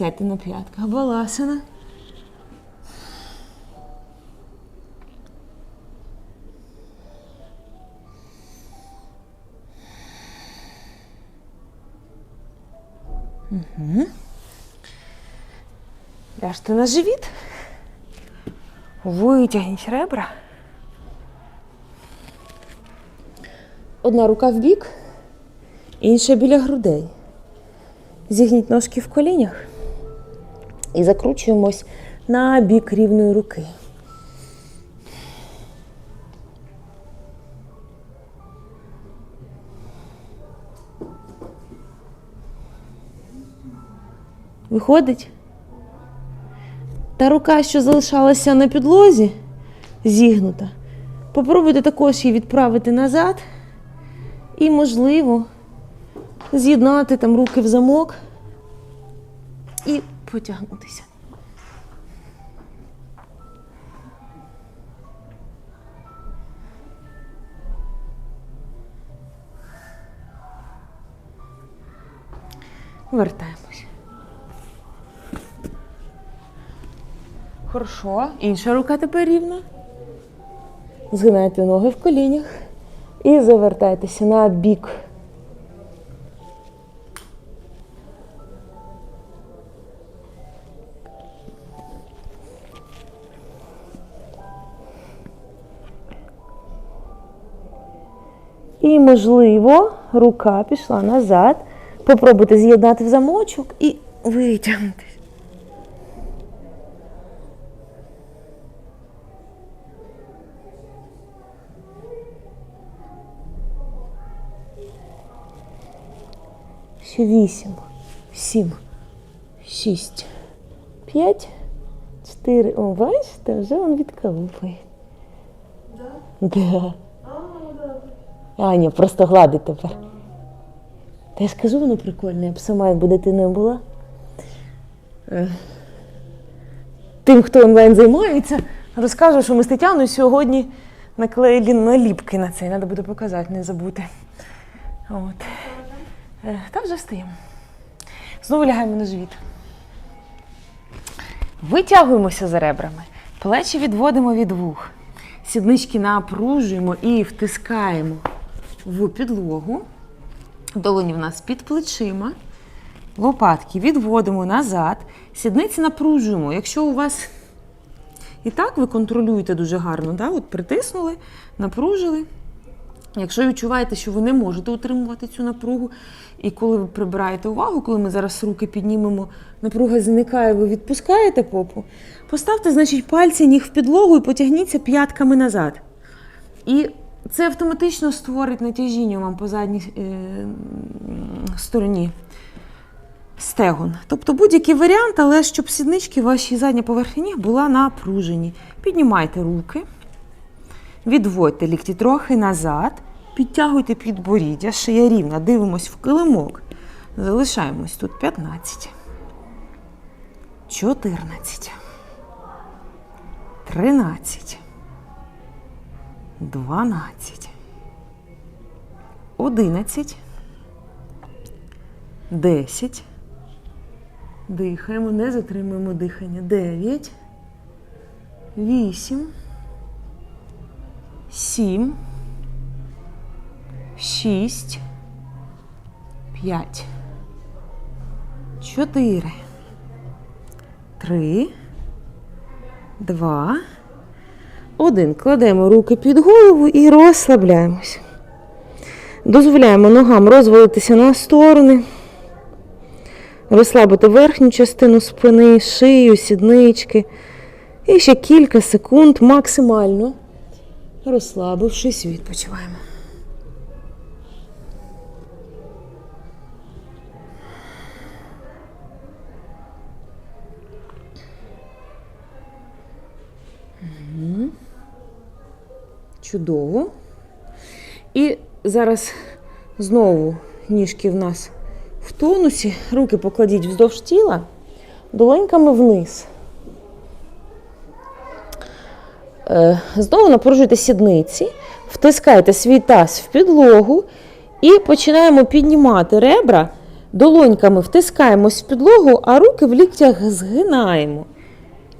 Сядьте на п'ятках, баласана. Угу. Ляжте на живіт. Витягніть ребра. Одна рука в бік, інша біля грудей. Зігніть ножки в колінях і закручуємось на бік рівної руки. Виходить? Та рука, що залишалася на підлозі, зігнута. Попробуйте також її відправити назад і, можливо, з'єднати там руки в замок і потягнутися. Вертаємось. Хорошо. Інша рука тепер рівна. Згинайте ноги в колінях і завертайтеся на бік. Можливо, рука пішла назад. Попробуйте з'єднати в замочок і витягнути. Ще вісім, сім, шість, п'ять, чотири. О, бачите, вже він відколупує. Да? Да. Аня, просто гладить тепер. Та я ж кажу, воно прикольне, я б сама якби дитиною була. Е, Тим, хто онлайн займається, розкажу, що ми з Тетяною сьогодні наклеїли наліпки на це. Треба буде показати, не забути. От. Е, Та вже встаємо. Знову лягаємо на живіт. Витягуємося за ребрами. Плечі відводимо від вух. Сіднички напружуємо і втискаємо в підлогу. Долоні в нас під плечима. Лопатки відводимо назад. Сідниці напружуємо. Якщо у вас і так ви контролюєте дуже гарно, да? от притиснули, напружили. Якщо відчуваєте, що ви не можете утримувати цю напругу, і коли ви прибираєте увагу, коли ми зараз руки піднімемо, напруга зникає, ви відпускаєте попу, поставте, значить, пальці ніг в підлогу і потягніться п'ятками назад. І це автоматично створить натяжіння вам по задній е, стороні стегон. Тобто будь-який варіант, але щоб сіднички ваші задня поверхня ніг була напружені. Піднімайте руки. Відводьте лікті трохи назад, підтягуйте підборіддя, шия рівна, дивимось в килимок. Залишаємось тут 15, 14, 13, 12, 11, 10. Дихаємо, не затримуємо дихання. 9, 8, сім, шість, п'ять, чотири, три, два, один. Кладемо руки під голову і розслабляємось. Дозволяємо ногам розвалитися на сторони. Розслабити верхню частину спини, шию, сіднички. І ще кілька секунд максимально розслабившись, відпочиваємо. Мгм. Чудово. І зараз знову ніжки в нас в тонусі. Руки покладіть вздовж тіла, долоньками вниз. Е, Знову напружуйте сідниці, втискайте свій таз в підлогу і починаємо піднімати ребра Долоньками втискаємось в підлогу, а руки в ліктях згинаємо.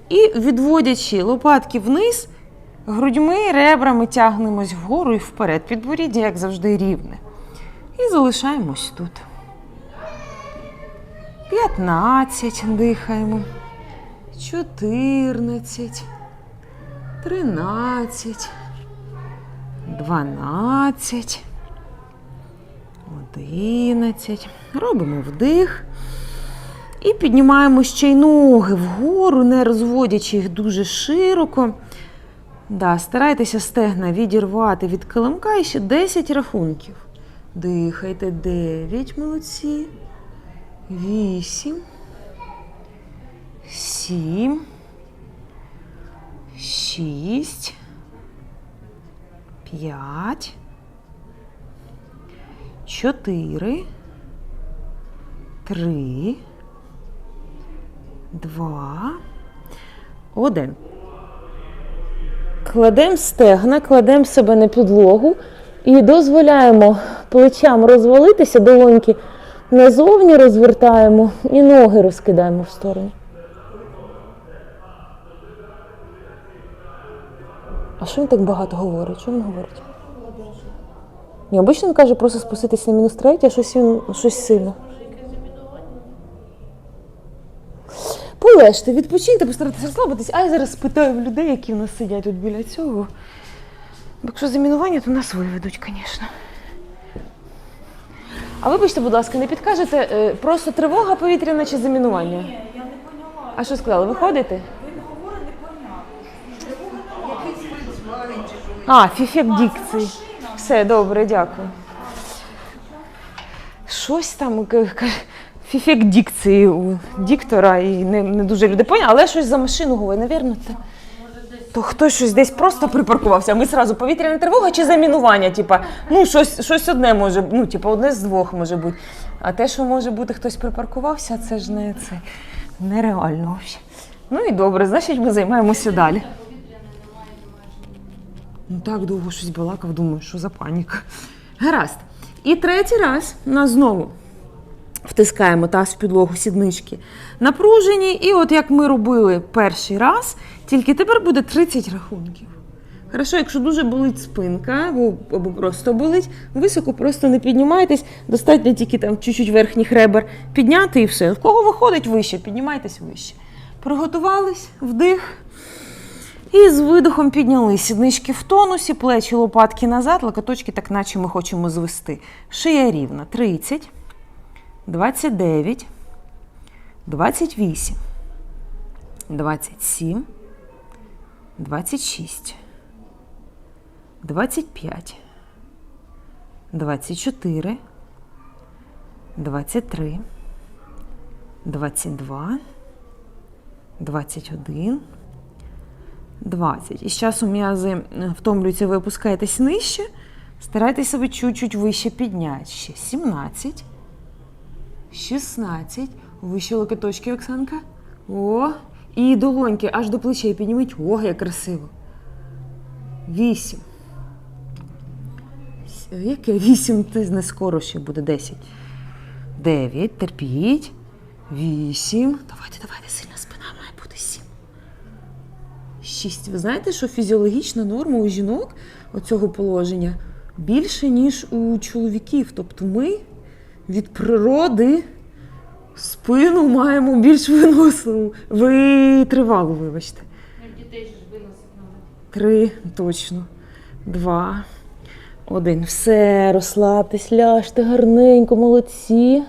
І відводячи лопатки вниз, грудьми, ребрами тягнемось вгору і вперед. Підборіддя, як завжди, рівне. І залишаємось тут. 15 дихаємо. 14. 13. 12. 11. Робимо вдих. І піднімаємо ще й ноги вгору, не розводячи їх дуже широко. Да, старайтеся стегна відірвати від килимка і ще 10 рахунків. Дихайте 9, молодці. 8. 7. 6. 5. 4. 3. 2. 1. Кладемо стегна, кладемо себе на підлогу і дозволяємо плечам розвалитися, долоньки назовні розвертаємо і ноги розкидаємо в сторону. А що він так багато говорить? Що він говорить? Ні, обично він каже просто спуститися на мінус третє, а щось він щось сильно. Полежте, відпочиньте, постарайтеся розслабитись, а я зараз спитаю в людей, які в нас сидять тут біля цього. Бо Якщо замінування, то нас виведуть, звісно. А вибачте, будь ласка, не підкажете, е, просто тривога повітряна чи замінування? Ні, я не поняла. А що сказали? Виходите? Він говорить непонятно. Якийсь чи що. А, фіфек дікції. Все, добре, дякую. Щось там к- к- фіфек дікції у диктора і не, не дуже люди поняли, але щось за машину говорить, навірно. То, то хтось щось десь просто припаркувався. а Ми зразу повітряна тривога чи замінування? Типа, ну щось, щось одне може, ну, типа, одне з двох може бути. А те, що може бути, хтось припаркувався, це ж не це нереально взагалі. Ну і добре, значить, ми займаємося далі. Ну так довго щось балакав, думаю, що за паніка. Гаразд. І третій раз нас знову втискаємо таз в підлогу сіднички напружені. І от як ми робили перший раз, тільки тепер буде 30 рахунків. Хорошо, якщо дуже болить спинка, або, просто болить, високо просто не піднімайтесь, достатньо тільки там чуть-чуть верхніх ребер підняти і все. В кого виходить вище, піднімайтесь вище. Приготувались, вдих. І з видохом підняли сіднички в тонусі, плечі лопатки назад, локоточки так наче ми хочемо звести. Шия рівна. 30, 29, 28, 27, 26, 25, 24, 23, 22, 21, 20. І з часом м'язи е, втомлюються, ви опускаєтесь нижче, старайтесь себе чуть-чуть вище підняти. Ще 17, 16, вище локоточки, Оксанка. О, і долоньки аж до плечей підніміть. О, як красиво. 8. Яке 8? Це не скоро ще буде 10. 9, терпіть. 8. Давайте, давайте, сильна спина має бути 7. 6. Ви знаєте, що фізіологічна норма у жінок оцього положення більше, ніж у чоловіків. Тобто ми від природи спину маємо більш виносливу. Ви тривалу, вибачте. Дітей ж виносить надо. Три, точно. Два. Один. Все, розслабтесь, ляжте гарненько, молодці.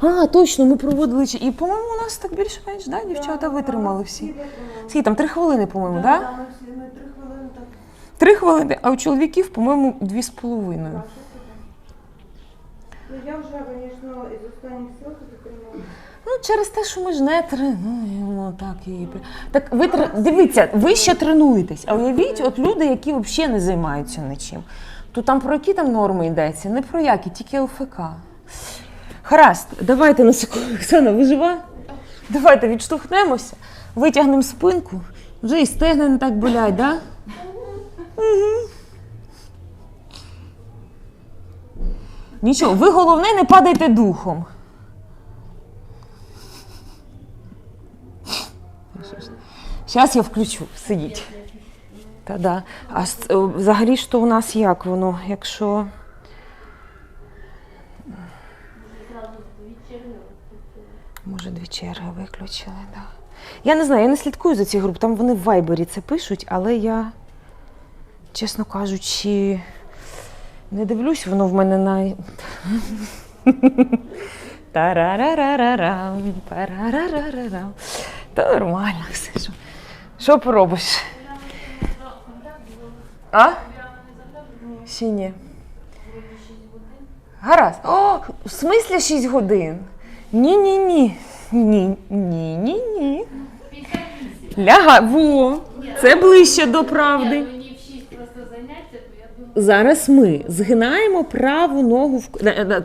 А, точно, ми проводили. чи- І, по-моєму, у нас так більш-менш, да, дівчата витримали всі. Скільки там, три хвилини, по-моєму, так? Да? Ми всі ми три. Три хвилини, а у чоловіків, по-моєму, дві з половиною. Ну я вже, звісно, із останніх сил підтримала. Ну, через те, що ми ж не тренуємо так і так. Ви тре- дивіться, ви ще тренуєтесь. А уявіть, от люди, які взагалі не займаються нічим. То там про які там норми йдеться? Не про які, тільки ОФК. Гаразд, давайте на секунду. Оксана, ви жива? Давайте відштовхнемося, витягнемо спинку. Вже і стегна не так болять, так? Да? Угу. Давайте, давайте, сильно спина має бути 7. 6. Ви знаєте, що фізіологічна норма у жінок оцього положення більше, ніж у чоловіків. Ми від природи спину маємо більш виносливу. Ви тривалу, вибачте. Нічого, ви головне не падайте духом. Зараз я включу, сидіть. Та-да. А е, взагалі ж то у нас як воно, якщо. Може, дві черги виключили, так. Да. Я не знаю, я не слідкую за ці групи. Там вони в вайбері це пишуть, але я, чесно кажучи, не дивлюсь, воно в мене на. Тарарарарарам. Та нормально все. Що, що поробиш? А? Ще ні. Гаразд. О, в смислі 6 годин? Ні-ні-ні. Ні-ні-ні. Ляга, во, це ближче до правди. Зараз ми згинаємо праву ногу в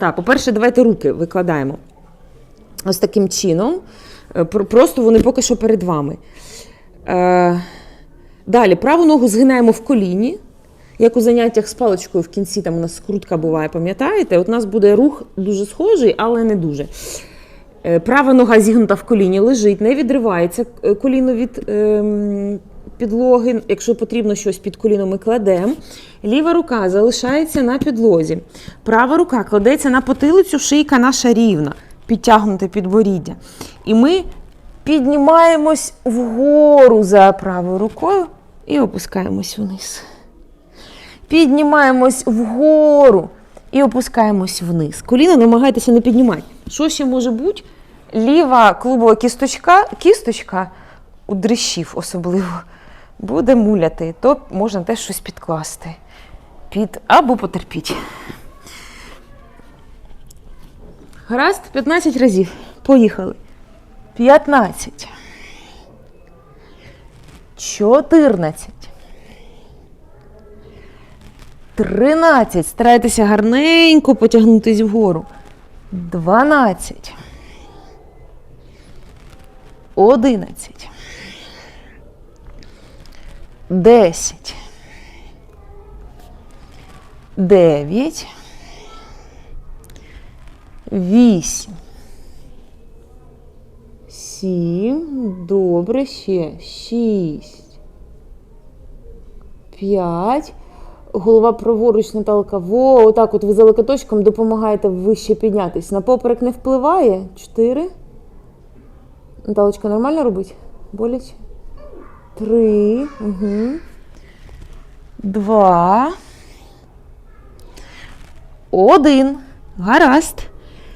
Так, по-перше, давайте руки викладаємо. Ось таким чином. Е, Просто вони поки що перед вами. Е, Далі праву ногу згинаємо в коліні. Як у заняттях з паличкою в кінці там у нас скрутка буває, пам'ятаєте? От у нас буде рух дуже схожий, але не дуже. Е, Права нога зігнута в коліні, лежить, не відривається коліно від ем, підлоги. Якщо потрібно щось під коліном, ми кладемо. Ліва рука залишається на підлозі. Права рука кладеться на потилицю, шийка наша рівна, підтягнуте підборіддя. І ми піднімаємось вгору за правою рукою і опускаємось вниз. Піднімаємось вгору і опускаємось вниз. Коліна намагайтеся не піднімати. Що ще може бути? Ліва клубова кісточка, кісточка у дрищів особливо буде муляти, то можна теж щось підкласти. Під або потерпіть. Гаразд, 15 разів. Поїхали. 15. 14. 13. Старайтеся гарненько потягнутись вгору. 12. 11. 10. 9. 8. 7. Добре, ще. 6. 5. Голова праворуч, Наталка. Во, отак от ви за локоточком допомагаєте вище піднятись. На поперек не впливає. 4. Наталочка, нормально робить? Боляче? 3. Угу. 2. 1. Гаразд.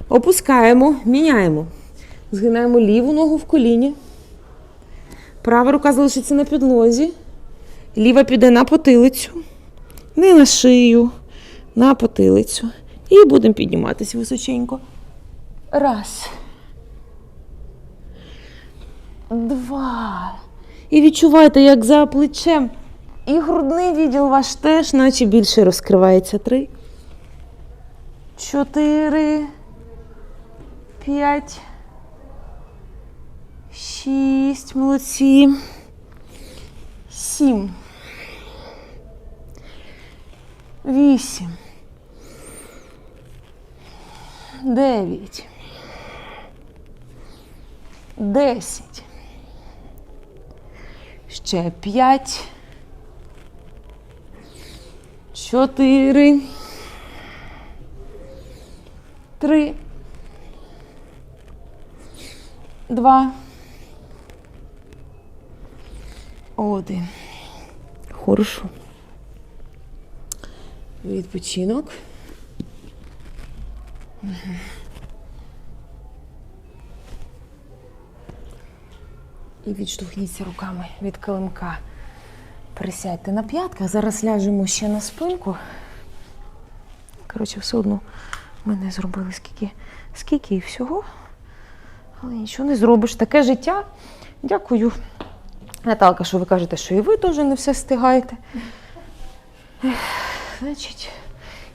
Опускаємо, міняємо. Згинаємо ліву ногу в коліні. Права рука залишиться на підлозі. Ліва піде на потилицю. Не на шию, на потилицю. І будемо підніматися височенько. Раз. Два. І відчувайте, як за плечем. І грудний відділ ваш теж, наче більше розкривається. Три. Чотири. П'ять. Шість. Молодці. Сім. Вісім. Дев'ять. Десять. Ще п'ять. Чотири. Три. Два. Один. Хорошо. Відпочинок. Мгм. І відштовхніться руками від килимка. Присядьте на п'ятках. Зараз ляжемо ще на спинку. Коротше, все одно ми не зробили скільки, скільки і всього. Але нічого не зробиш. Таке життя. Дякую. Наталка, що ви кажете, що і ви теж не все встигаєте. Ех, Значить.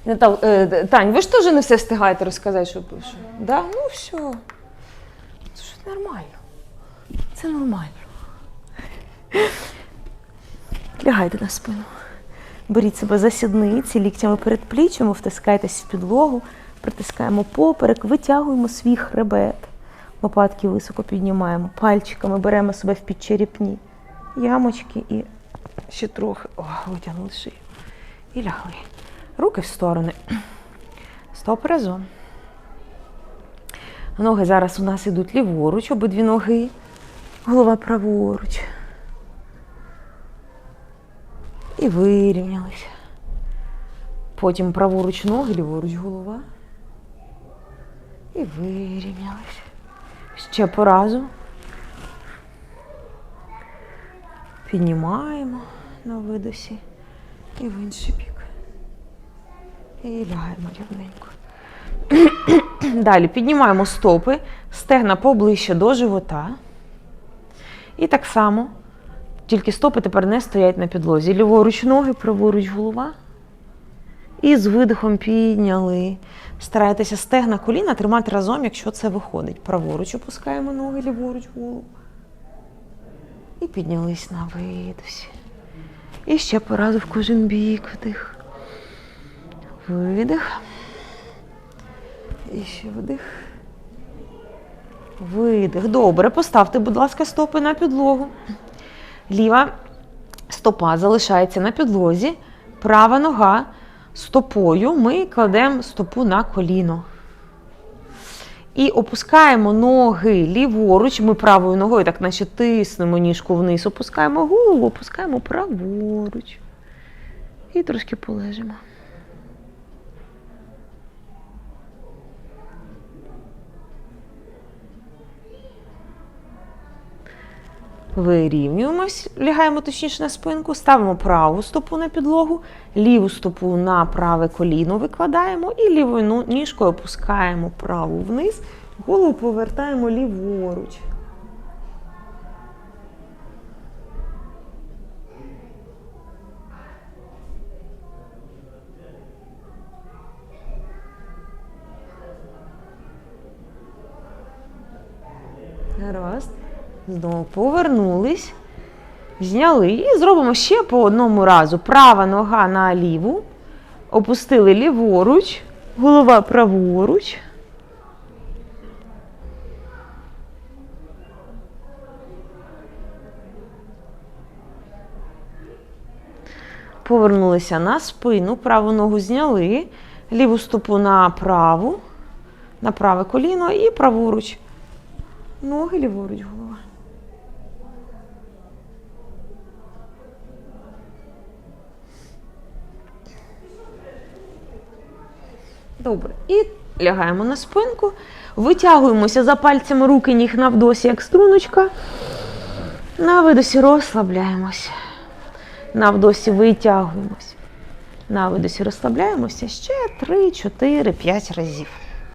Натал, е, Тань, ви ж теж не все встигаєте розказати, що пишу. Да? Ну все. Це ж нормально. Це нормально. Лягайте на спину. Беріть себе за сідниці, ліктями перед пліччями, втискайтесь в підлогу, Притискаємо поперек, витягуємо свій хребет. Лопатки високо піднімаємо. Пальчиками беремо себе в підчерепні. Ямочки і ще трохи. О, витягнули шию. І лягли. Руки в сторони. Стоп разом. Ноги зараз у нас ідуть ліворуч, обидві ноги. Голова праворуч. І вирівнялися. Потім праворуч ноги, ліворуч голова. І вирівнялися. Ще по разу. Піднімаємо на видосі і в інший бік. І лягаємо рівненько. Далі піднімаємо стопи, стегна поближче до живота. І так само, тільки стопи тепер не стоять на підлозі. Ліворуч ноги, праворуч голова. І з видихом підняли. Старайтеся стегна коліна тримати разом, якщо це виходить. Праворуч опускаємо ноги, ліворуч голову. І піднялись на видосі. І ще по разу в кожен бік вдих. Видих. І ще вдих. Видих. Добре. Поставте, будь ласка, стопи на підлогу. Ліва стопа залишається на підлозі. Права нога стопою. Ми кладемо стопу на коліно. І опускаємо ноги ліворуч. Ми правою ногою, так наче тиснемо ніжку вниз, опускаємо голову, опускаємо праворуч. І трошки полежимо. Вирівнюємось, лягаємо точніше на спинку, ставимо праву стопу на підлогу, ліву стопу на праве коліно викладаємо і лівою ніжкою опускаємо праву вниз, голову повертаємо ліворуч. Гаразд. Знову повернулись, зняли і зробимо ще по одному разу. Права нога на ліву, опустили ліворуч, голова праворуч. Повернулися на спину, праву ногу зняли, ліву стопу на праву, на праве коліно і праворуч. Ноги ліворуч голова. Добре. І лягаємо на спинку, витягуємося за пальцями руки ніг навдосі, як струночка. На видосі розслабляємося. На вдосі витягуємося. На видосі розслабляємося ще 3, 4, 5 разів.